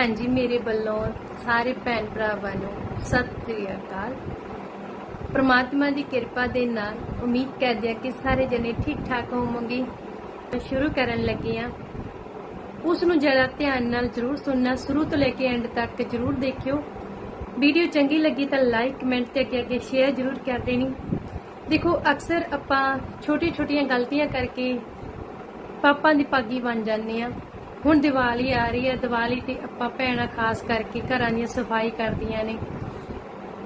ਹਾਂਜੀ, ਮੇਰੇ ਵੱਲੋਂ ਸਾਰੇ ਭੈਣ ਭਰਾਵਾਂ ਨੂੰ ਸਤਿ ਸ੍ਰੀ ਅਕਾਲ। ਪ੍ਰਮਾਤਮਾ ਦੀ ਕਿਰਪਾ ਦੇ ਨਾਲ ਉਮੀਦ ਕਰਦੇ ਹਾਂ ਕਿ ਸਾਰੇ ਜਣੇ ਠੀਕ ਠਾਕ ਹੋਵੋਗੇ। ਮੈਂ ਸ਼ੁਰੂ ਕਰਨ ਲੱਗੇ ਹਾਂ। ਉਸ ਨੂੰ ਜਰਾ ਧਿਆਨ ਨਾਲ ਜ਼ਰੂਰ ਸੁਣਨਾ, ਸ਼ੁਰੂ ਤੋਂ ਲੈ ਕੇ ਐਂਡ ਤੱਕ ਜ਼ਰੂਰ ਦੇਖਿਓ। ਵੀਡੀਓ ਚੰਗੀ ਲੱਗੀ ਤਾਂ ਲਾਈਕ ਕਮੈਂਟ ਤੇ ਅੱਗੇ ਅੱਗੇ ਸ਼ੇਅਰ ਜ਼ਰੂਰ ਕਰ ਦੇਣੀ। ਦੇਖੋ, ਅਕਸਰ ਆਪਾਂ ਛੋਟੀ ਛੋਟੀਆਂ ਗਲਤੀਆਂ ਕਰਕੇ ਪਾਪਾਂ ਦੀ ਪਾਗੀ ਬਣ ਜਾਂਦੇ ਆ ਹੁਣ ਦੀਵਾਲੀ ਆ ਰਹੀ ਹੈ, ਦੀਵਾਲੀ ਤੇ ਆਪਾਂ ਭੈਣਾਂ ਖਾਸ ਕਰਕੇ ਘਰਾਂ ਦੀਆਂ ਸਫ਼ਾਈ ਕਰਦੀਆਂ ਨੇ।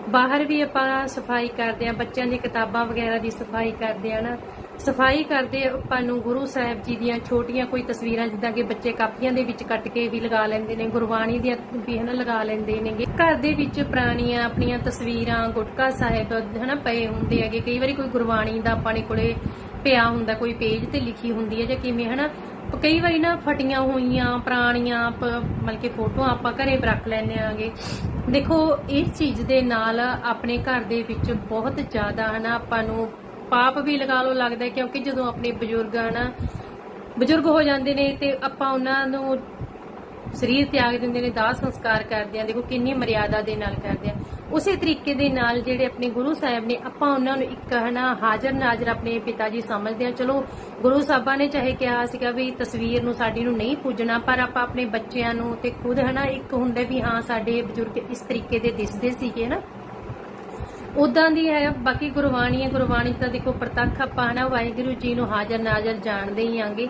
ਬਾਹਰ ਵੀ ਆਪਾਂ ਸਫ਼ਾਈ ਕਰਦੇ ਆ ਬੱਚਿਆਂ ਦੀ ਕਿਤਾਬਾਂ ਵਗੈਰਾ ਦੀ ਸਫ਼ਾਈ ਕਰਦੇ ਆ ਨਾ। ਸਫ਼ਾਈ ਕਰਦੇ ਆਪਾਂ ਨੂੰ ਗੁਰੂ ਸਾਹਿਬ ਜੀ ਦੀਆਂ ਛੋਟੀਆਂ ਕੋਈ ਤਸਵੀਰਾਂ, ਜਿੱਦਾਂ ਕਿ ਬੱਚੇ ਕਾਪੀਆਂ ਦੇ ਵਿੱਚ ਕੱਟ ਕੇ ਵੀ ਲਗਾ ਲੈਂਦੇ ਨੇ, ਗੁਰਬਾਣੀ ਦੀਆਂ ਵੀ ਹਨਾ ਲਗਾ ਲੈਂਦੇ ਨੇਗੇ। ਘਰ ਦੇ ਵਿੱਚ ਪੁਰਾਣੀਆਂ ਆਪਣੀਆਂ ਤਸਵੀਰਾਂ, ਗੁਟਕਾ ਸਾਹਿਬ, ਹਨਾ, ਪਏ ਹੁੰਦੇ ਹੈਗੇ। ਕਈ ਵਾਰੀ ਕੋਈ ਗੁਰਬਾਣੀ ਦਾ ਆਪਣੇ ਕੋਲੇ ਪਿਆ ਹੁੰਦਾ, ਕੋਈ ਪੇਜ ਤੇ ਲਿਖੀ ਹੁੰਦੀ ਹੈ ਜਾਂ ਕਿਵੇਂ, ਹਨਾ। ਕਈ ਵਾਰੀ ਨਾ ਫਟੀਆਂ ਹੋਈਆਂ, ਪੁਰਾਣੀਆਂ ਮਤਲਬ ਕਿ ਫੋਟੋਆਂ ਆਪਾਂ ਘਰੇ ਰੱਖ ਲੈਂਦੇ ਆਂਗੇ ਦੇਖੋ, ਇਸ ਚੀਜ਼ ਦੇ ਨਾਲ ਆਪਣੇ ਘਰ ਦੇ ਵਿੱਚ ਬਹੁਤ ਜ਼ਿਆਦਾ ਹਨਾ ਆਪਾਂ ਨੂੰ ਪਾਪ ਵੀ ਲਗਾ ਲੋ ਲੱਗਦਾ ਹੈ, ਕਿਉਂਕਿ ਜਦੋਂ ਆਪਣੇ ਬਜ਼ੁਰਗ ਹਨਾ ਬਜ਼ੁਰਗ ਹੋ ਜਾਂਦੇ ਨੇ ਤੇ ਆਪਾਂ ਉਹਨਾਂ ਨੂੰ ਸਰੀਰ ਤਿਆਗ ਦਿੰਦੇ ਨੇ, ਦਾਹ ਸੰਸਕਾਰ ਕਰਦੇ ਆ, ਦੇਖੋ ਕਿੰਨੀ ਮਰਿਆਦਾ ਦੇ ਨਾਲ ਕਰਦੇ ਆ। ਉਸੇ ਤਰੀਕੇ ਦੇ ਨਾਲ ਜਿਹੜੇ ਆਪਣੇ ਗੁਰੂ ਸਾਹਿਬ ਨੇ, ਆਪਾਂ ਉਹਨਾਂ ਨੂੰ ਇੱਕ ਹਨਾ ਹਾਜ਼ਰ ਨਾਜ਼ਰ ਆਪਣੇ ਪਿਤਾ ਜੀ ਸਮਝਦੇ ਆ। ਚਲੋ, ਗੁਰੂ ਸਾਹਿਬਾਂ ਨੇ ਚਾਹੇ ਕਿਹਾ ਸੀਗਾ ਵੀ ਤਸਵੀਰ ਨੂੰ ਸਾਡੀ ਨੂੰ ਨਹੀਂ ਪੂਜਣਾ, ਪਰ ਆਪਾਂ ਆਪਣੇ ਬੱਚਿਆਂ ਨੂੰ ਤੇ ਖੁਦ ਹਨਾ ਇੱਕ ਹੁੰਦਾ ਵੀ ਹਾਂ, ਸਾਡੇ ਬਜ਼ੁਰਗ ਇਸ ਤਰੀਕੇ ਦੇ ਦਿਸਦੇ ਸੀਗੇ ਨਾ। ਉਦਾਂ ਦੀ ਹੈ, ਬਾਕੀ ਗੁਰਬਾਣੀ ਹੈ, ਗੁਰਬਾਣੀ ਤਾਂ ਦੇਖੋ ਪ੍ਰਤੱਖ ਆਪਾਂ ਹਨਾ ਵਾਹਿਗੁਰੂ ਜੀ ਨੂੰ ਹਾਜ਼ਰ ਨਾਜ਼ਰ ਜਾਣਦੇ ਹੀ ਆਂਗੇ।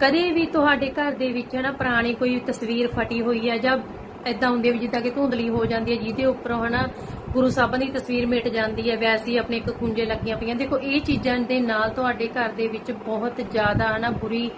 ਕਦੇ ਵੀ ਤੁਹਾਡੇ ਘਰ ਦੇ ਵਿੱਚ ਹਨਾ ਪੁਰਾਣੀ ਕੋਈ ਤਸਵੀਰ ਫਟੀ ਹੋਈ ਹੈ ਜਾਂ ਐਦਾਂ ਹੁੰਦੀ ਹੈ ਵੀ ਜਿੱਦਾਂ ਕਿ ਧੁੰਦਲੀ ਹੋ ਜਾਂਦੀ ਹੈ, ਜਿਹਦੇ ਉੱਪਰੋਂ ਹਨਾ ਗੁਰੂ ਸਾਹਿਬਾਂ ਦੀ ਤਸਵੀਰ ਮਿਟ ਜਾਂਦੀ ਹੈ, ਵੈਸੇ ਹੀ ਆਪਣੇ ਇੱਕ ਖੁੰਝੇ ਲੱਗੀਆਂ ਪਈਆਂ। ਦੇਖੋ, ਇਹ ਚੀਜ਼ਾਂ ਦੇ ਨਾਲ ਤੁਹਾਡੇ ਘਰ ਦੇ ਵਿੱਚ ਬਹੁਤ ਜ਼ਿਆਦਾ ਹਨਾ ਬੁਰੀ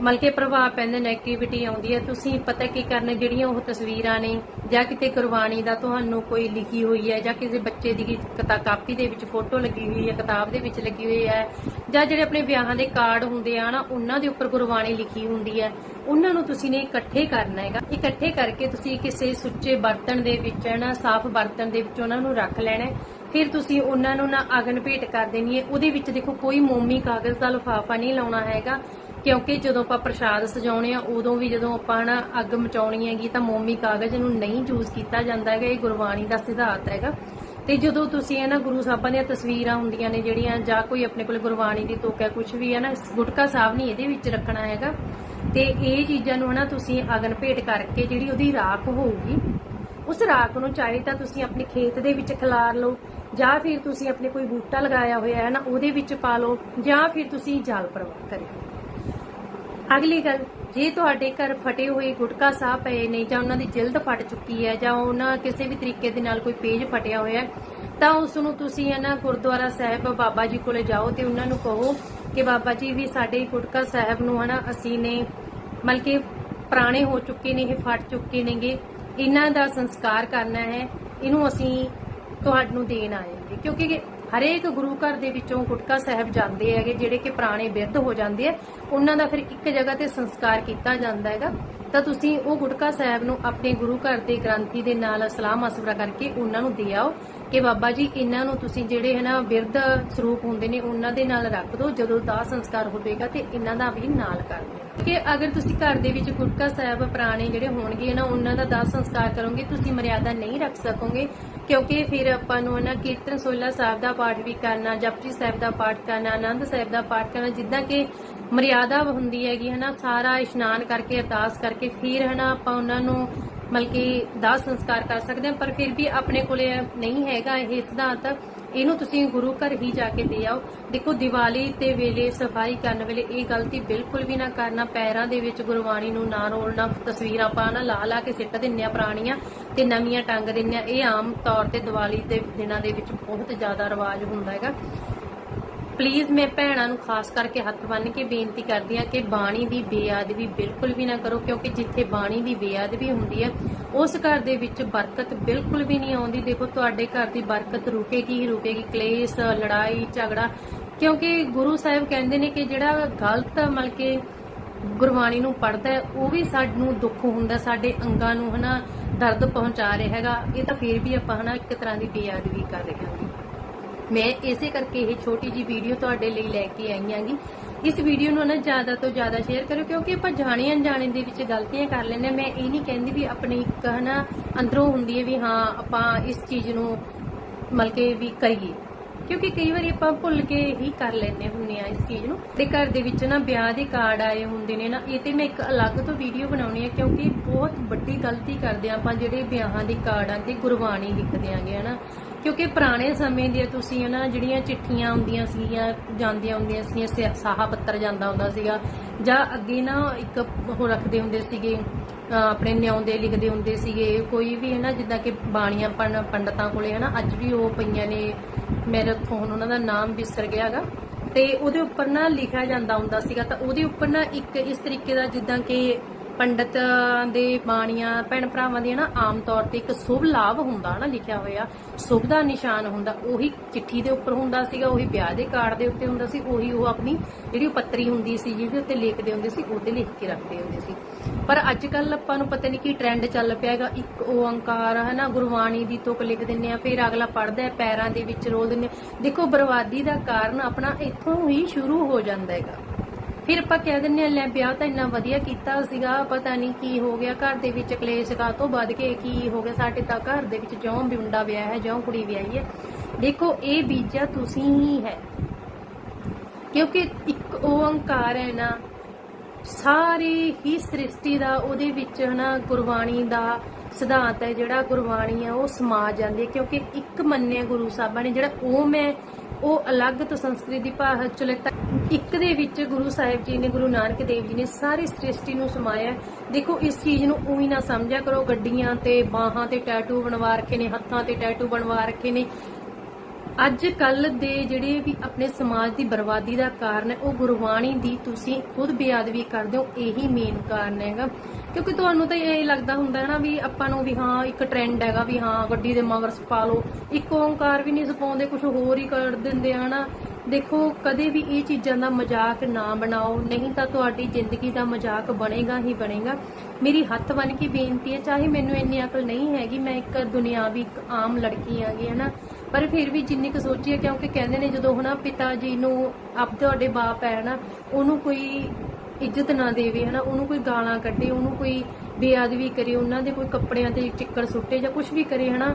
ਮਲਕੇ ਕਿ ਪ੍ਰਭਾਵ ਪੈਂਦਾ ਨੈਗੇਟਿਵਿਟੀ ਆਉਂਦੀ ਹੈ। ਤੁਸੀਂ ਪਤਾ ਕੀ ਕਰਨਾ ਜਿਹੜੀਆਂ ਉਹ ਤਸਵੀਰਾਂ ਨੇ, ਜਾਂ ਕਿਤੇ ਕੁਰਬਾਨੀ ਦਾ ਤੁਹਾਨੂੰ ਕੋਈ ਲਿਖੀ ਹੋਈ ਹੈ, ਜਾਂ ਕਿਸੇ ਬੱਚੇ ਦੀ ਕਿਤਾ, ਕਾਪੀ ਦੇ ਵਿੱਚ ਫੋਟੋ ਲੱਗੀ ਹੋਈ ਹੈ, ਕਿਤਾਬ ਦੇ ਵਿੱਚ ਲੱਗੀ ਹੋਈ ਹੈ, ਜਾਂ ਜਿਹੜੇ ਆਪਣੇ ਵਿਆਹਾਂ ਦੇ ਕਾਰਡ ਹੁੰਦੇ ਆ ਨਾ, ਉਹਨਾਂ ਦੇ ਉੱਪਰ ਕੁਰਬਾਨੀ ਲਿਖੀ ਹੁੰਦੀ ਹੈ। ਉਹਨਾਂ ਨੂੰ ਤੁਸੀਂ ਨੇ ਇਕੱਠੇ ਕਰਨਾ ਹੈਗਾ। ਇਕੱਠੇ ਕਰਕੇ ਤੁਸੀਂ ਕਿਸੇ ਸੁੱਚੇ ਬਰਤਨ ਦੇ ਵਿੱਚ ਨਾ, ਸਾਫ਼ ਬਰਤਨ ਦੇ ਵਿੱਚ ਉਹਨਾਂ ਨੂੰ ਰੱਖ ਲੈਣਾ ਫਿਰ ਤੁਸੀਂ ਉਹਨਾਂ ਨੂੰ ਨਾ ਅਗਨ ਭੇਟ ਕਰ ਦੇਣੀ ਹੈ। ਉਹਦੇ ਵਿੱਚ ਦੇਖੋ, ਕੋਈ ਮੋਮੀ ਕਾਗਜ਼ ਦਾ ਲਿਫਾਫਾ ਨਹੀਂ ਲਾਉਣਾ ਹੈਗਾ। ਕਿਉਂਕਿ ਜਦੋਂ ਆਪਾਂ ਪ੍ਰਸ਼ਾਦ ਸਜਾਉਣੇ ਆ, ਉਦੋਂ ਵੀ ਜਦੋਂ ਆਪਾਂ ਨਾ ਅੱਗ ਮਚਾਉਣੀ ਹੈਗੀ ਤਾਂ ਮੋਮੀ ਕਾਗਜ਼ ਨੂੰ ਨਹੀਂ ਯੂਜ਼ ਕੀਤਾ ਜਾਂਦਾ ਹੈਗਾ, ਇਹ ਗੁਰਬਾਣੀ ਦਾ ਸਿਧਾਂਤ ਹੈਗਾ। ਤੇ ਜਦੋਂ ਤੁਸੀਂ ਇਹ ਨਾ ਗੁਰੂ ਸਾਹਿਬਾਂ ਦੀਆਂ ਤਸਵੀਰਾਂ ਹੁੰਦੀਆਂ ਨੇ ਜਿਹੜੀਆਂ, ਜਾਂ ਕੋਈ ਆਪਣੇ ਕੋਲ ਗੁਰਬਾਣੀ ਦੀ ਤੋਕ ਹੈ ਕੁਝ ਵੀ ਹੈ ਨਾ, ਗੁਟਕਾ ਸਾਹਿਬ ਨਹੀਂ ਇਹਦੇ ਵਿੱਚ ਰੱਖਣਾ ਹੈਗਾ। ਤੇ ਇਹ ਚੀਜ਼ਾਂ ਨੂੰ ਹਨਾ ਤੁਸੀਂ ਅਗਨ ਭੇਟ ਕਰਕੇ ਜਿਹੜੀ ਉਹਦੀ ਰਾਖ ਹੋਊਗੀ, ਉਸ ਰਾਖ ਨੂੰ ਚਾਹੇ ਤਾਂ ਤੁਸੀਂ ਆਪਣੇ ਖੇਤ ਦੇ ਵਿੱਚ ਖਿਲਾਰ ਲਓ, ਜਾਂ ਫਿਰ ਤੁਸੀਂ ਆਪਣੇ ਕੋਈ ਬੂਟਾ ਲਗਾਇਆ ਹੋਇਆ ਹੈ ਨਾ, ਉਹਦੇ ਵਿੱਚ ਪਾ ਲਓ, ਜਾਂ ਫਿਰ ਤੁਸੀਂ ਜਲ ਪ੍ਰਵਾਹ ਕਰਿਓ। ਅਗਲੀ ਗੱਲ, ਜੇ ਤੁਹਾਡੇ ਘਰ ਫਟੇ ਹੋਏ ਗੁਟਕਾ ਸਾਹ ਪਏ ਨੇ ਜਾਂ ਉਹਨਾਂ ਦੀ ਜਿਲਦ ਫਟ ਚੁੱਕੀ ਹੈ ਜਾਂ ਉਹਨਾਂ ਕਿਸੇ ਵੀ ਤਰੀਕੇ ਦੇ ਨਾਲ ਕੋਈ ਪੇਜ ਫਟਿਆ ਹੋਇਆ ਹੈ, ਤਾਂ ਉਸ ਨੂੰ ਤੁਸੀਂ ਹੈ ਨਾ ਗੁਰਦੁਆਰਾ ਸਾਹਿਬ ਬਾਬਾ ਜੀ ਕੋਲੇ ਜਾਓ ਤੇ ਉਹਨਾਂ ਨੂੰ ਕਹੋ ਕਿ ਬਾਬਾ ਜੀ ਵੀ ਸਾਡੇ ਗੁਟਕਾ ਸਾਹਿਬ ਨੂੰ ਹਨਾ ਅਸੀਂ ਨੇ ਮਤਲਬ ਕਿ ਪੁਰਾਣੇ ਹੋ ਚੁੱਕੇ ਨੇ, ਇਹ ਫਟ ਚੁੱਕੇ ਨੇਗੇ, ਇਹਨਾਂ ਦਾ ਸੰਸਕਾਰ ਕਰਨਾ ਹੈ, ਇਹਨੂੰ ਅਸੀਂ ਤੁਹਾਨੂੰ ਦੇਣ ਆਏ ਹਾਂ ਕਿਉਂਕਿ ਹਰੇਕ ਗੁਰੂ ਘਰ ਦੇ ਵਿੱਚੋਂ ਗੁਟਕਾ ਸਾਹਿਬ ਜਾਂਦੇ ਹੈਗੇ, ਜਿਹੜੇ ਕਿ ਪੁਰਾਣੇ ਬਿਰਧ ਹੋ ਜਾਂਦੇ ਆ, ਉਹਨਾਂ ਦਾ ਫਿਰ ਇੱਕ ਜਗ੍ਹਾ ਤੇ ਸੰਸਕਾਰ ਕੀਤਾ ਜਾਂਦਾ ਹੈਗਾ। ਤਾਂ ਤੁਸੀਂ ਉਹ ਗੁਟਕਾ ਸਾਹਿਬ ਨੂੰ ਆਪਣੇ ਗੁਰੂ ਘਰ ਦੇ ਗ੍ਰੰਥੀ ਦੇ ਨਾਲ ਸਲਾਹ ਮਸ਼ਵਰਾ ਕਰਕੇ ਉਹਨਾਂ ਨੂੰ ਦੇ ਆਓ ਕਿ ਬਾਬਾ ਜੀ, ਇਹਨਾਂ ਨੂੰ ਤੁਸੀਂ ਜਿਹੜੇ ਹੈ ਬਿਰਧ ਸਰੂਪ ਹੁੰਦੇ ਨੇ, ਉਹਨਾਂ ਦੇ ਨਾਲ ਰੱਖ ਦਿਓ ਜਦੋਂ ਦਾਹ ਸੰਸਕਾਰ ਹੋਵੇਗਾ ਤੇ ਇਹਨਾਂ ਦਾ ਵੀ ਨਾਲ ਕਰ ਦਿਓ। ਕਿ ਅਗਰ ਤੁਸੀਂ ਘਰ ਦੇ ਵਿੱਚ ਗੁਟਕਾ ਸਾਹਿਬ ਪੁਰਾਣੇ ਜਿਹੜੇ ਹੋਣਗੇ ਨਾ ਉਹਨਾਂ ਦਾ ਦਾਹ ਸੰਸਕਾਰ ਕਰੋਗੇ, ਤੁਸੀਂ ਮਰਿਆਦਾ ਨਹੀਂ ਰੱਖ ਸਕੋਗੇ। ਕਿਉਂਕਿ ਫਿਰ ਆਪਾਂ ਨੂੰ ਨਾ ਕੀਰਤਨ ਸੋਲਾ ਸਾਹਿਬ ਦਾ ਪਾਠ ਵੀ ਕਰਨਾ, ਜਪਜੀ ਸਾਹਿਬ ਦਾ ਪਾਠ ਕਰਨਾ, ਆਨੰਦ ਸਾਹਿਬ ਦਾ ਪਾਠ ਕਰਨਾ, ਜਿੱਦਾਂ ਕਿ ਮਰਿਆਦਾ ਹੁੰਦੀ ਹੈਗੀ ਹਨਾ, ਸਾਰਾ ਇਸ਼ਨਾਨ ਕਰਕੇ, ਅਰਦਾਸ ਕਰਕੇ ਫਿਰ ਹਨਾ ਆਪਾਂ ਉਹਨਾਂ ਨੂੰ ਮਤਲਬ ਕਿ ਦਾਸ ਸੰਸਕਾਰ ਕਰ ਸਕਦੇ ਹਾਂ, ਪਰ ਫਿਰ ਵੀ ਆਪਣੇ ਕੋਲੇ ਨਹੀਂ ਹੈਗਾ ਇਹ ਸਿਧਾਂਤ। ਇਹਨੂੰ ਤੁਸੀਂ ਗੁਰੂ ਘਰ ਹੀ ਜਾ ਕੇ ਦੇ ਆਓ। ਦੇਖੋ, ਦੀਵਾਲੀ ਤੇ ਵੇਲੇ ਸਫ਼ਾਈ ਕਰਨ ਵੇਲੇ ਇਹ ਗਲਤੀ ਬਿਲਕੁਲ ਵੀ ਨਾ ਕਰਨਾ। ਪੈਰਾਂ ਦੇ ਵਿੱਚ ਗੁਰਬਾਣੀ ਨੂੰ ਨਾ ਰੋਲਣਾ, ਤਸਵੀਰਾਂ ਪਾਣਾ ਲਾ ਲਾ ਕੇ ਸਿੱਟ ਦਿੰਨੇ ਆ ਪੁਰਾਣੀਆਂ ਤੇ ਨਵੀਆਂ ਟੰਗ ਦਿੰਨੇ ਆ ਇਹ ਆਮ ਤੌਰ ਤੇ ਦੀਵਾਲੀ ਦੇ ਦਿਨਾਂ ਦੇ ਵਿੱਚ ਬਹੁਤ ਜ਼ਿਆਦਾ ਰਿਵਾਜ ਹੁੰਦਾ ਹੈਗਾ। ਪਲੀਜ਼ ਮੈਂ ਭੈਣਾਂ ਨੂੰ ਖਾਸ ਕਰਕੇ ਹੱਥ ਬੰਨ੍ਹ ਕੇ ਬੇਨਤੀ ਕਰਦੀ ਹਾਂ ਕਿ ਬਾਣੀ ਦੀ ਬੇਅਦਬੀ ਬਿਲਕੁਲ ਵੀ ਨਾ ਕਰੋ, ਕਿਉਂਕਿ ਜਿੱਥੇ ਬਾਣੀ ਦੀ ਬੇਅਦਬੀ ਹੁੰਦੀ ਹੈ, ਉਸ ਘਰ ਦੇ ਵਿੱਚ ਬਰਕਤ ਬਿਲਕੁਲ ਵੀ ਨਹੀਂ ਆਉਂਦੀ। ਦੇਖੋ, ਤੁਹਾਡੇ ਘਰ ਦੀ ਬਰਕਤ ਰੁਕੇਗੀ ਹੀ ਰੁਕੇਗੀ, ਕਲੇਸ਼, ਲੜਾਈ, ਝਗੜਾ। ਕਿਉਂਕਿ ਗੁਰੂ ਸਾਹਿਬ ਕਹਿੰਦੇ ਨੇ ਕਿ ਜਿਹੜਾ ਗਲਤ ਮਤਲਬ ਕਿ ਗੁਰਬਾਣੀ ਨੂੰ ਪੜਦਾ ਹੈ, ਉਹ ਵੀ ਸਾਨੂੰ ਦੁੱਖ ਹੁੰਦਾ, ਸਾਡੇ ਅੰਗਾਂ ਨੂੰ ਹਨਾ ਦਰਦ ਪਹੁੰਚਾ ਰਿਹਾ ਹੈਗਾ। ਇਹ ਤਾਂ ਫਿਰ ਵੀ ਆਪਾਂ ਹਨਾ ਇੱਕ ਤਰ੍ਹਾਂ ਦੀ ਬੇਅਦਬੀ ਕਰ ਰਹੇ ਹਾਂ। ਮੈਂ ਇਸੇ ਕਰਕੇ ਇਹ ਛੋਟੀ ਜੀ ਵੀਡੀਓ ਤੁਹਾਡੇ ਲਈ ਲੈ ਕੇ ਆਈ ਆਂਗੀ। ਇਸ ਵੀਡੀਓ ਨੂੰ ਨਾ ਜ਼ਿਆਦਾ ਤੋਂ ਜ਼ਿਆਦਾ ਸ਼ੇਅਰ ਕਰੋ ਕਿਉਂਕਿ ਆਪਾਂ ਜਾਣੇ ਅਣਜਾਣੇ ਦੇ ਵਿੱਚ ਗਲਤੀਆਂ ਕਰ ਲੈਂਦੇ ਮੈਂ ਇਹ ਨਹੀਂ ਕਹਿੰਦੀ ਵੀ ਆਪਣੀ ਇੱਕ ਹਨਾ ਅੰਦਰੋਂ ਹੁੰਦੀ ਹੈ ਵੀ ਹਾਂ, ਆਪਾਂ ਇਸ ਚੀਜ਼ ਨੂੰ ਮਤਲਬ ਕਿ ਵੀ ਕਰੀਏ ਕਿਉਂਕਿ ਕਈ ਵਾਰੀ ਆਪਾਂ ਭੁੱਲ ਕੇ ਹੀ ਕਰ ਲੈਂਦੇ ਹੁੰਦੇ ਆ ਇਸ ਚੀਜ਼ ਨੂੰ। ਤੇ ਘਰ ਦੇ ਵਿੱਚ ਨਾ ਵਿਆਹ ਦੇ ਕਾਰਡ ਆਏ ਹੁੰਦੇ ਨੇ ਨਾ, ਇਹ ਤੇ ਮੈਂ ਇੱਕ ਅਲੱਗ ਤੋਂ ਵੀਡੀਓ ਬਣਾਉਣੀ ਹੈ, ਕਿਉਂਕਿ ਬਹੁਤ ਵੱਡੀ ਗਲਤੀ ਕਰਦੇ ਆ ਆਪਾਂ ਜਿਹੜੇ ਵਿਆਹਾਂ ਦੇ ਕਾਰਡਾਂ ਤੇ ਗੁਰਬਾਣੀ ਲਿਖਦੇ ਆਂਗੇ ਹਨਾ। ਕਿਉਂਕਿ ਪੁਰਾਣੇ ਸਮੇਂ ਦੀਆਂ ਤੁਸੀਂ ਹਨਾ, ਜਿਹੜੀਆਂ ਚਿੱਠੀਆਂ ਹੁੰਦੀਆਂ ਸੀਗੀਆਂ, ਜਾਂਦੀਆਂ ਹੁੰਦੀਆਂ ਸੀਗੀਆਂ ਸਾਹਾ ਪੱਤਰ ਜਾਂਦਾ ਹੁੰਦਾ ਸੀਗਾ, ਜਾਂ ਅੱਗੇ ਨਾ ਇੱਕ ਉਹ ਰੱਖਦੇ ਹੁੰਦੇ ਸੀਗੇ ਆਪਣੇ ਨਿਆਉਂਦੇ ਲਿਖਦੇ ਹੁੰਦੇ ਸੀਗੇ, ਕੋਈ ਵੀ ਹੈ ਨਾ ਜਿੱਦਾਂ ਕਿ ਬਾਣੀਆਂ ਪੰਡਤਾਂ ਕੋਲੇ ਹੈ ਨਾ ਅੱਜ ਵੀ ਉਹ ਪਈਆਂ ਨੇ, ਮੇਰੇ ਤੋਂ ਉਹਨਾਂ ਦਾ ਨਾਮ ਵਿਸਰ ਗਿਆ ਹੈਗਾ। ਤੇ ਉਹਦੇ ਉੱਪਰ ਨਾ ਲਿਖਿਆ ਜਾਂਦਾ ਹੁੰਦਾ ਸੀਗਾ, ਤਾਂ ਉਹਦੇ ਉੱਪਰ ਨਾ ਇੱਕ ਇਸ ਤਰੀਕੇ ਦਾ ਜਿੱਦਾਂ ਕਿ ਪੰਡਤਾਂ ਦੇ ਬਾਣੀਆਂ, ਭੈਣ ਭਰਾਵਾਂ ਦੀ ਨਾ ਆਮ ਤੌਰ ਤੇ ਇੱਕ ਸ਼ੁਭ ਲਾਭ ਹੁੰਦਾ ਨਾ ਲਿਖਿਆ ਹੋਇਆ, ਸ਼ੁਭ ਦਾ ਨਿਸ਼ਾਨ ਹੁੰਦਾ, ਉਹੀ ਚਿੱਠੀ ਦੇ ਉੱਪਰ ਹੁੰਦਾ ਸੀਗਾ, ਉਹੀ ਵਿਆਹ ਦੇ ਕਾਰਡ ਦੇ ਉੱਤੇ ਹੁੰਦਾ ਸੀ, ਉਹੀ ਉਹ ਆਪਣੀ ਜਿਹੜੀ ਪੱਤਰੀ ਹੁੰਦੀ ਸੀ, ਜਿਹਦੇ ਉੱਤੇ ਲਿਖਦੇ ਹੁੰਦੇ ਸੀ ਉਹਤੇ ਲਿਖ ਕੇ ਰੱਖਦੇ ਹੁੰਦੇ ਸੀ ਪਰ ਅੱਜ ਕੱਲ ਆਪਾਂ ਨੂੰ ਪਤਾ ਨਹੀਂ ਕੀ ਟ੍ਰੈਂਡ ਚੱਲ ਪਿਆ ਹੈਗਾ, ਇੱਕ ਓੰਕਾਰ ਹੈ ਨਾ ਗੁਰਬਾਣੀ ਦੀ ਤੁਕ ਲਿਖ ਦਿੰਨੇ ਆ ਫਿਰ ਅਗਲਾ ਪੜਦਾ ਹੈ, ਪੈਰਾਂ ਦੇ ਵਿੱਚ ਰੋਲ ਦਿੰਨੇ ਆ। ਦੇਖੋ, ਬਰਬਾਦੀ ਦਾ ਕਾਰਨ ਆਪਣਾ ਇੱਥੋਂ ਹੀ ਸ਼ੁਰੂ ਹੋ ਜਾਂਦਾ ਹੈਗਾ ਫਿਰ ਆਪਾਂ ਕਹਿ ਦਿੰਨੇ ਆ ਲੈ ਵਿਆਹ ਤਾਂ ਇੰਨਾ ਵਧੀਆ ਕੀਤਾ ਸੀਗਾ, ਪਤਾ ਨਹੀਂ ਕੀ ਹੋ ਗਿਆ, ਘਰ ਦੇ ਵਿੱਚ ਕਲੇਸ਼ ਕਾ ਤੋਂ ਵੱਧ ਕੇ, ਕੀ ਹੋ ਗਿਆ, ਸਾਡੇ ਤਾਂ ਘਰ ਦੇ ਵਿੱਚ ਜਿਉਂ ਮੁੰਡਾ ਵਿਆਹ ਹੈ, ਜਿਉਂ ਕੁੜੀ ਵਿਆਹੀ ਹੈ। ਦੇਖੋ, ਇਹ ਬੀਜਾ ਤੁਸੀਂ ਹੀ ਹੈ। ਕਿਉਂਕਿ ਇੱਕ ਓੰਕਾਰ ਹੈ ਨਾ, ਸਾਰੀ ਹੀ ਸ੍ਰਿਸ਼ਟੀ ਦਾ ਉਹਦੇ ਵਿੱਚ ਹਨਾ, ਗੁਰਬਾਣੀ ਦਾ ਸਿਧਾਂਤ ਹੈ ਜਿਹੜਾ ਗੁਰਬਾਣੀ ਹੈ, ਉਹ ਸਮਾ ਜਾਂਦੀ ਹੈ। ਕਿਉਂਕਿ ਇੱਕ ਮੰਨਿਆ ਗੁਰੂ ਸਾਹਿਬਾਂ ਨੇ ਜਿਹੜਾ ਓਮ ਹੈ ਉਹ ਅਲੱਗ ਤੋਂ ਸੰਸਕ੍ਰਿਤ ਦੀ ਭਾਸ਼ਾ ਚ ਲਿਖਤਾ ਇੱਕ ਦੇ ਵਿੱਚ ਗੁਰੂ ਸਾਹਿਬ ਜੀ ਨੇ ਗੁਰੂ ਨਾਨਕ ਦੇਵ ਜੀ ਨੇ ਸਾਰੀ ਸ੍ਰਿਸ਼ਟੀ ਨੂੰ ਸਮਾਇਆ। ਦੇਖੋ, ਇਸ ਚੀਜ਼ ਨੂੰ ਉਹੀ ਨਾ ਸਮਝਿਆ ਕਰੋ। ਗੱਡੀਆਂ ਤੇ ਬਾਹਾਂ ਤੇ ਟੈਟੂ ਬਣਵਾ ਰੱਖੇ ਨੇ, ਹੱਥਾਂ ਤੇ ਟੈਟੂ ਬਣਵਾ ਰੱਖੇ ਨੇ। ਅੱਜ ਕੱਲ ਦੇ ਜਿਹੜੇ ਵੀ ਆਪਣੇ ਸਮਾਜ ਦੀ ਬਰਬਾਦੀ ਦਾ ਕਾਰਨ ਹੈ, ਉਹ ਗੁਰਬਾਣੀ ਦੀ ਤੁਸੀਂ ਖੁਦ ਬੇਅਦਬੀ ਕਰਦੇ ਹੋ, ਇਹੀ ਮੇਨ ਕਾਰਨ ਹੈਗਾ। ਕਿਉਂਕਿ ਤੁਹਾਨੂੰ ਤਾਂ ਇਹ ਲੱਗਦਾ ਹੁੰਦਾ ਹੈ ਨਾ ਵੀ ਆਪਾਂ ਨੂੰ ਵੀ ਹਾਂ, ਇੱਕ ਟ੍ਰੈਂਡ ਹੈਗਾ ਵੀ ਹਾਂ ਗੱਡੀ ਦੇ ਮਗਰ ਸਪਾ ਲਓ। ਇੱਕ ਓੰਕਾਰ ਵੀ ਨਹੀਂ ਸਪਾਉਂਦੇ ਕੁਝ ਹੋਰ ਹੀ ਕਰ ਦਿੰਦੇ ਆ, ਹਨਾ। ਦੇਖੋ, ਕਦੇ ਵੀ ਇਹ ਚੀਜ਼ਾਂ ਦਾ ਮਜ਼ਾਕ ਨਾ ਬਣਾਓ। ਨਹੀਂ ਤਾਂ ਤੁਹਾਡੀ ਜ਼ਿੰਦਗੀ ਦਾ ਮਜ਼ਾਕ ਬਣੇਗਾ ਹੀ ਬਣੇਗਾ। ਮੇਰੀ ਹੱਥ ਬਨ ਕੇ ਬੇਨਤੀ ਹੈ, ਚਾਹੇ ਮੈਨੂੰ ਇੰਨੀ ਅਕਲ ਨਹੀਂ ਹੈਗੀ, ਮੈਂ ਇੱਕ ਦੁਨਿਆਵੀ, ਇੱਕ ਆਮ ਲੜਕੀ ਆਂਗੀ ਹਨਾ। ਪਰ ਫਿਰ ਵੀ ਜਿੰਨੀ ਕੁ ਸੋਚੀਏ ਕਿਉਂਕਿ ਕਹਿੰਦੇ ਨੇ ਜਦੋਂ ਹਨਾ ਪਿਤਾ ਜੀ ਨੂੰ ਆਪ ਤੁਹਾਡੇ ਬਾਪ ਹੈ ਨਾ ਉਹਨੂੰ ਕੋਈ ਇੱਜ਼ਤ ਨਾ ਦੇਵੇ ਹਨਾ, ਉਹਨੂੰ ਕੋਈ ਗਾਲਾਂ ਕੱਢੇ, ਉਹਨੂੰ ਕੋਈ ਬੇਅਦਬੀ ਕਰੇ, ਉਹਨਾਂ ਦੇ ਕੋਈ ਕੱਪੜਿਆਂ ਤੇ ਚਿੱਕੜ ਸੁੱਟੇ ਜਾਂ ਕੁਝ ਵੀ ਕਰੇ ਹਨਾ,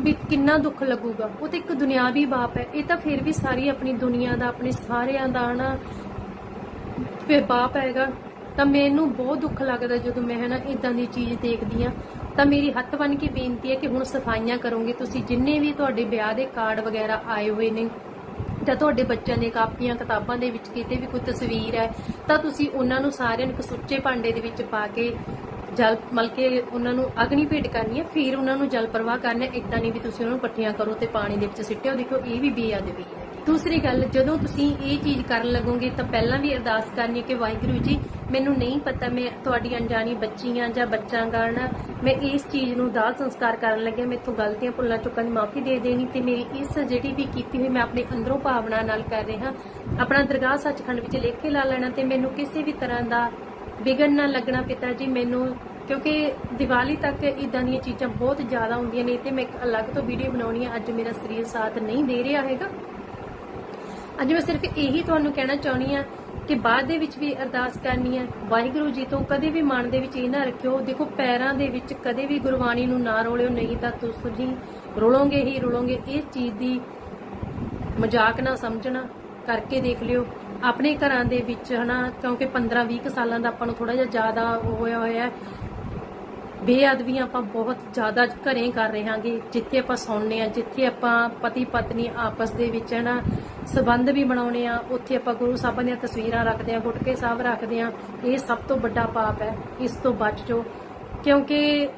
ਵੀ ਕਿੰਨਾ ਦੁੱਖ ਲੱਗੂਗਾ। ਉਹ ਤਾਂ ਇੱਕ ਦੁਨਿਆਵੀ ਬਾਪ ਹੈ, ਇਹ ਤਾਂ ਫਿਰ ਵੀ ਸਾਰੀ ਆਪਣੀ ਦੁਨੀਆ ਦਾ, ਆਪਣੇ ਸਾਰਿਆਂ ਦਾ ਹਨਾ, ਫਿਰ ਬਾਪ ਹੈਗਾ। ਤਾਂ ਮੈਨੂੰ ਬਹੁਤ ਦੁੱਖ ਲੱਗਦਾ ਜਦੋਂ ਮੈਂ ਹਨਾ ਇਦਾਂ ਦੀ ਚੀਜ਼ ਦੇਖਦੀ ਆ ਤਾਂ ਮੇਰੀ ਹੱਥ ਬਨ ਕੇ ਬੇਨਤੀ ਹੈ ਕਿ ਹੁਣ ਸਫਾਈਆਂ ਕਰੋਗੇ। ਤੁਸੀਂ ਜਿੰਨੇ ਵੀ ਤੁਹਾਡੇ ਵਿਆਹ ਦੇ ਕਾਰਡ ਵਗੈਰਾ ਆਏ ਹੋਏ ਨੇ, ਜਾਂ ਤੁਹਾਡੇ ਬੱਚਿਆਂ ਦੇ ਕਾਪੀਆਂ ਕਿਤਾਬਾਂ ਦੇ ਵਿੱਚ ਕਿਤੇ ਵੀ ਕੋਈ ਤਸਵੀਰ ਹੈ, ਤਾਂ ਤੁਸੀਂ ਉਹਨਾਂ ਨੂੰ ਸਾਰਿਆਂ ਨੂੰ ਇੱਕ ਸੁੱਚੇ ਭਾਂਡੇ ਦੇ ਵਿੱਚ ਪਾ ਕੇ ਜਲ ਮਲ ਕੇ ਉਹਨਾਂ ਨੂੰ ਅਗਨੀ ਭੇਟ ਕਰਨੀ ਹੈ, ਫਿਰ ਉਹਨਾਂ ਨੂੰ ਜਲ ਪ੍ਰਵਾਹ ਕਰਨਾ ਹੈ। ਇਦਾਂ ਨਹੀਂ ਵੀ ਤੁਸੀਂ ਉਹਨਾਂ ਨੂੰ ਪੱਠੀਆਂ ਕਰੋ ਤੇ ਪਾਣੀ ਦੇ ਵਿੱਚ ਸਿੱਟਿਓ। ਦੇਖੋ ਇਹ ਵੀ ਬੇਅਦਬੀ ਹੈ। ਦੂਸਰੀ ਗੱਲ, ਜਦੋਂ ਤੁਸੀਂ ਇਹ ਚੀਜ਼ ਕਰਨ ਲੱਗੋਗੇ ਤਾਂ ਪਹਿਲਾਂ ਵੀ ਅਰਦਾਸ ਕਰਨੀ ਕਿ ਵਾਹਿਗੁਰੂ ਜੀ, ਮੈਨੂੰ ਨਹੀਂ ਪਤਾ ਮੈਂ ਤੁਹਾਡੀ ਅਣਜਾਣੀ ਬੱਚੀ ਜਾਂ ਬੱਚਾ ਗਾਣਾ ਮੈਂ ਇਸ ਚੀਜ਼ ਨੂੰ ਦਾਹ ਸੰਸਕਾਰ ਕਰਨ ਲੱਗਿਆ ਮੈਥੋਂ ਗਲਤੀਆਂ ਭੁੱਲਾਂ ਚੁੱਕਾਂ ਦੀ ਮਾਫੀ ਦੇ ਦੇਣੀ ਤੇ ਮੇਰੀ ਇਸ ਜਿਹੜੀ ਵੀ ਕੀਤੀ ਹੋਈ ਮੈਂ ਆਪਣੇ ਅੰਦਰੋਂ ਭਾਵਨਾ ਨਾਲ ਕਰ ਰਿਹਾ, ਆਪਣਾ ਦਰਗਾਹ ਸੱਚਖੰਡ ਵਿੱਚ ਲੇਖੇ ਲਾ ਲੈਣਾ ਤੇ ਮੈਨੂੰ ਕਿਸੇ ਵੀ ਤਰ੍ਹਾਂ ਦਾ ਵਿਗਨ ਨਾ ਲੱਗਣਾ ਪਿਤਾ ਜੀ, ਮੈਨੂੰ ਕਿਉਂਕਿ ਦੀਵਾਲੀ ਤੱਕ ਇਦਾਂ ਦੀਆਂ ਚੀਜ਼ਾਂ ਬਹੁਤ ਜ਼ਿਆਦਾ ਹੁੰਦੀਆਂ ਨੇ ਤੇ ਮੈਂ ਇੱਕ ਅਲੱਗ ਤੋਂ ਵੀਡੀਓ ਬਣਾਉਣੀ ਹੈ ਅੱਜ ਮੇਰਾ ਸਰੀਰ ਸਾਥ ਨਹੀਂ ਦੇ ਰਿਹਾ ਹੈਗਾ। ਅੱਜ ਮੈਂ ਸਿਰਫ ਇਹੀ ਤੁਹਾਨੂੰ ਕਹਿਣਾ ਚਾਹੁੰਦੀ ਆ ਕਿ ਬਾਅਦ ਦੇ ਵਿੱਚ ਵੀ ਅਰਦਾਸ ਕਰਨੀ ਹੈ। ਵਾਹਿਗੁਰੂ ਜੀ ਤੋਂ ਕਦੇ ਵੀ ਮਨ ਦੇ ਵਿੱਚ ਇਹ ਨਾ ਰੱਖਿਓ। ਦੇਖੋ, ਪੈਰਾਂ ਦੇ ਵਿੱਚ ਕਦੇ ਵੀ ਗੁਰਬਾਣੀ ਨੂੰ ਨਾ ਰੋਲਿਓ, ਨਹੀਂ ਤਾਂ ਤੁਸੀਂ ਰੋਲੋਗੇ ਹੀ ਰੋਲੋਗੇ। ਇਸ ਚੀਜ਼ ਦੀ ਮਜ਼ਾਕ ਨਾ ਸਮਝਣਾ, ਕਰਕੇ ਦੇਖ ਲਿਓ। ਆਪਣੇ ਘਰਾਂ ਦੇ ਵਿੱਚ ਹਨਾ, ਕਿਉਂਕਿ 15 20 ਸਾਲਾਂ ਦਾ ਆਪਾਂ ਨੂੰ ਥੋੜਾ ਜਿਹਾ ਜ਼ਿਆਦਾ ਹੋਇਆ ਹੋਇਆ ਬੇਅਦਬੀਆਂ ਆਪਾਂ ਬਹੁਤ ਜ਼ਿਆਦਾ ਘਰੇ ਕਰ ਰਹੇ ਹਾਂਗੇ ਜਿੱਥੇ ਆਪਾਂ ਸੌਂਦੇ ਆ ਜਿੱਥੇ ਆਪਾਂ ਪਤੀ ਪਤਨੀ ਆਪਸ ਦੇ ਵਿੱਚ ਨਾ ਸਬੰਧ ਵੀ ਬਣਾਉਣੇ ਆ, ਉੱਥੇ ਆਪਾਂ ਗੁਰੂ ਸਾਹਿਬਾਂ ਦੀਆਂ ਤਸਵੀਰਾਂ ਰੱਖਦੇ ਆ ਗੁਟਕੇ ਸਾਹਿਬ ਰੱਖਦੇ ਆ ਇਹ ਸਭ ਤੋਂ ਵੱਡਾ ਪਾਪ ਹੈ, ਇਸ ਤੋਂ ਬਚ ਜਾਓ। ਕਿਉਂਕਿ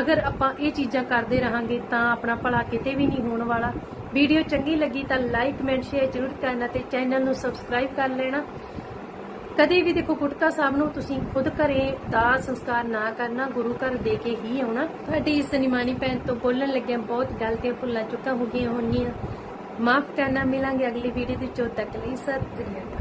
ਅਗਰ ਆਪਾਂ ਇਹ ਚੀਜ਼ਾਂ ਕਰਦੇ ਰਹਾਂਗੇ ਤਾਂ ਆਪਣਾ ਭਲਾ ਕਿਤੇ ਵੀ ਨਹੀਂ ਹੋਣ ਵਾਲਾ। ਵੀਡੀਓ ਚੰਗੀ ਲੱਗੀ ਤਾਂ ਲਾਈਕ ਕਮੈਂਟ ਸ਼ੇਅਰ ਜ਼ਰੂਰ ਕਰਨਾ ਤੇ ਚੈਨਲ ਨੂੰ ਸਬਸਕ੍ਰਾਈਬ ਕਰ ਲੈਣਾ। ਕਦੇ ਵੀ ਦੇਖੋ ਗੁਟਕਾ ਸਾਹਿਬ ਨੂੰ ਤੁਸੀਂ ਖੁਦ ਘਰੇ ਦਾ ਸੰਸਕਾਰ ਨਾ ਕਰਨਾ, ਗੁਰੂ ਘਰ ਦੇ ਕੇ ਹੀ ਆਉਣਾ। ਤੁਹਾਡੀ ਇਸ ਨਿਮਾਨੀ ਭੈਣ ਤੋਂ ਬੋਲਣ ਲੱਗਿਆ ਬਹੁਤ ਗਲਤੀਆਂ ਭੁੱਲਾਂ ਚੁੱਕਾ ਹੋ ਗਈਆਂ ਹੋਣੀਆਂ। ਮਾਫ ਕਰਨਾ ਮਿਲਾਂਗੇ ਅਗਲੀ ਵੀਡੀਓ ਦੇ ਚੋ ਤੱਕ ਲਈ। ਸਤਿ ਸ੍ਰੀ ਅਕਾਲ।